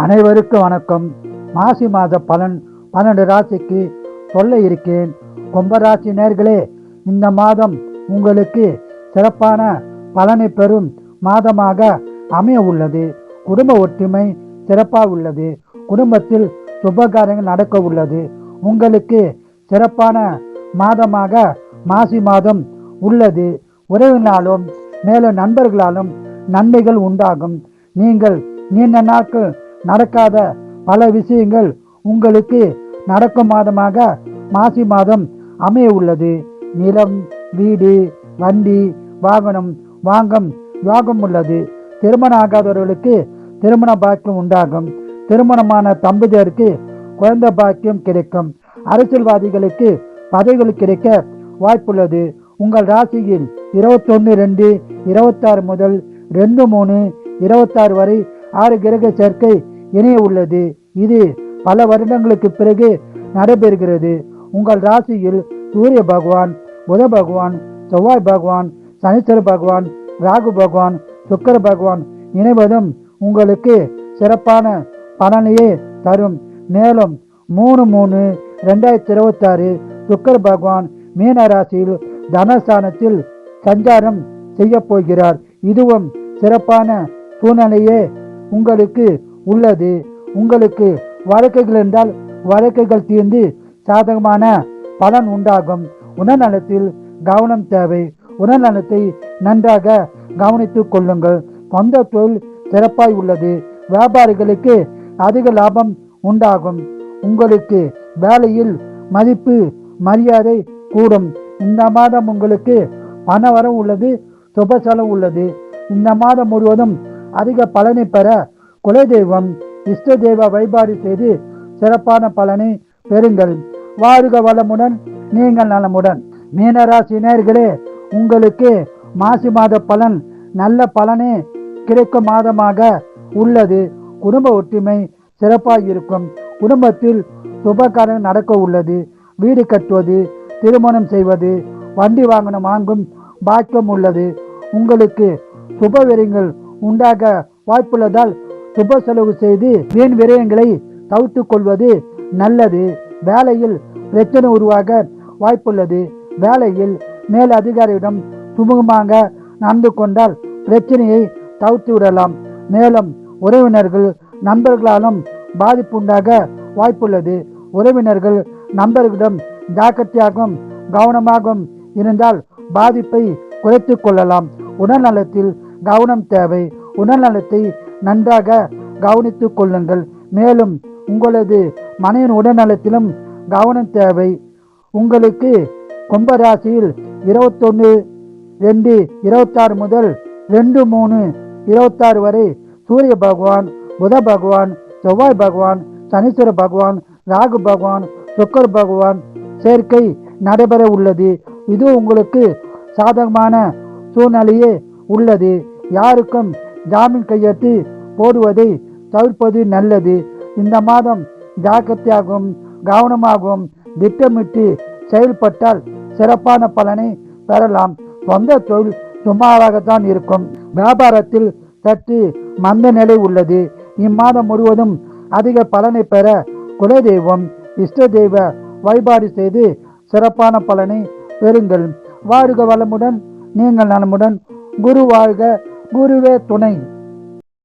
அனைவருக்கும் வணக்கம். மாசி மாத பலன் பன்னெண்டு ராசிக்கு சொல்ல இருக்கேன். கும்பராசி நேர்களே இந்த மாதம் உங்களுக்கு சிறப்பான பலனை பெறும் மாதமாக அமைய உள்ளது. குடும்ப ஒற்றுமை சிறப்பாக உள்ளது. குடும்பத்தில் சுபகாரியங்கள் நடக்க உள்ளது. உங்களுக்கு சிறப்பான மாதமாக மாசி மாதம் உள்ளது. உறவினாலும் மேலும் நண்பர்களாலும் நன்மைகள் உண்டாகும். நீங்கள் நீண்ட நாட்கள் நடக்காத பல விஷயங்கள் உங்களுக்கு நடக்கும் மாதமாக மாசி மாதம் அமைய உள்ளது. நிலம் வீடு வண்டி வாகனம் வாங்கும் யோகம் உள்ளது. திருமணம் ஆகாதவர்களுக்கு திருமண பாக்கியம் உண்டாகும். திருமணமான தம்பதியருக்கு குழந்தை பாக்கியம் கிடைக்கும். அரசியல்வாதிகளுக்கு பதவிகள் கிடைக்க வாய்ப்புள்ளது. உங்கள் ராசியில் இருபத்தொன்று ரெண்டு இருபத்தாறு முதல் ரெண்டு மூணு இருபத்தாறு வரை ஆறு கிரக சேர்க்கை இணைய உள்ளது இது பல வருடங்களுக்கு பிறகு நடைபெறுகிறது. உங்கள் ராசியில் சூரிய பகவான் புத பகவான் செவ்வாய் பகவான் சனீஸ்வர பகவான் ராகு பகவான் சுக்கர பகவான் இணைவதும் உங்களுக்கு சிறப்பான பலனையே தரும். மேலும் மூணு மூணு ரெண்டாயிரத்தி இருபத்தாறு சுக்கர பகவான் மீன ராசியில் தனஸ்தானத்தில் சஞ்சாரம் செய்ய போகிறார். இதுவும் சிறப்பான சூழ்நிலையே உங்களுக்கு உள்ளது. உங்களுக்கு வழக்குகள் என்றால் வழக்குகள் தீர்ந்து சாதகமான பலன் உண்டாகும். உடல்நலத்தில் கவனம் தேவை. உடல்நலத்தை நன்றாக கவனித்துக் கொள்ளுங்கள். சொந்த தொழில் சிறப்பாய் உள்ளது. வியாபாரிகளுக்கு அதிக லாபம் உண்டாகும். உங்களுக்கு வேலையில் மதிப்பு மரியாதை கூடும். இந்த மாதம் உங்களுக்கு பணவரம் உள்ளது சுப செலவு உள்ளது. இந்த மாதம் முழுவதும் அதிக பலனை பெற குலதெய்வம் இஷ்ட தெய்வ வழிபாடு செய்து சிறப்பான பலனை பெறுங்கள். வாழ்க வளமுடன் நீங்கள் நலமுடன். மீனராசினர்களே உங்களுக்கு மாசி மாத பலன் நல்ல பலனே கிடைக்கும் மாதமாக உள்ளது. குடும்ப ஒற்றுமை சிறப்பாக இருக்கும். குடும்பத்தில் சுபகாரம் நடக்க உள்ளது. வீடு கட்டுவது திருமணம் செய்வது வண்டி வாங்கணும் வாங்கும் பாக்கியம் உள்ளது. உங்களுக்கு சுப உண்டாக வாய்ப்புள்ளதால் சுப செலவு செய்து வீண் விரயங்களை தவிர்த்து கொள்வது நல்லது. வேலையில் பிரச்சனை உருவாக வாய்ப்புள்ளது. வேலையில் மேல் அதிகாரியிடம் சுமூகமாக நடந்து கொண்டால் பிரச்சனையை தவிர்த்து விடலாம். மேலும் உறவினர்கள் நண்பர்களாலும் பாதிப்புண்டாக வாய்ப்புள்ளது. உறவினர்கள் நண்பர்களிடம் ஜாக்கிரதையாகவும் கவனமாகவும் இருந்தால் பாதிப்பை குறைத்து கொள்ளலாம். உடல்நலத்தில் கவனம் தேவை. உடல்நலத்தை நன்றாக கவனித்துக் கொள்ளுங்கள். மேலும் உங்களது மனைவின் உடல்நலத்திலும் கவனம் தேவை. உங்களுக்கு கும்பராசியில் இருபத்தொன்று ரெண்டு இருபத்தாறு முதல் ரெண்டு மூணு இருபத்தாறு வரை சூரிய பகவான் புத பகவான் செவ்வாய் பகவான் சனீஸ்வர பகவான் ராகு பகவான் சுக்கர் பகவான் சேர்க்கை நடைபெற உள்ளது. இது உங்களுக்கு சாதகமான சூழ்நிலையே உள்ளது. யாருக்கும் ஜாமீன் கையெழுத்து போடுவதை தவிர்ப்பது நல்லது. இந்த மாதம் ஜாக்கிரதையாகவும் கவனமாகவும் திட்டமிட்டு செயல்பட்டால் சிறப்பான பலனை பெறலாம். சொந்த தொழில் சுமாராகத்தான் இருக்கும். வியாபாரத்தில் சற்று மந்த நிலை உள்ளது. இம்மாதம் முழுவதும் அதிக பலனை பெற குலதெய்வம் இஷ்ட தெய்வ வழிபாடு செய்து சிறப்பான பலனை பெறுங்கள். வாழ்க வளமுடன் நீங்கள் நலமுடன் குரு வாழ்க ゴルウェイトネイン。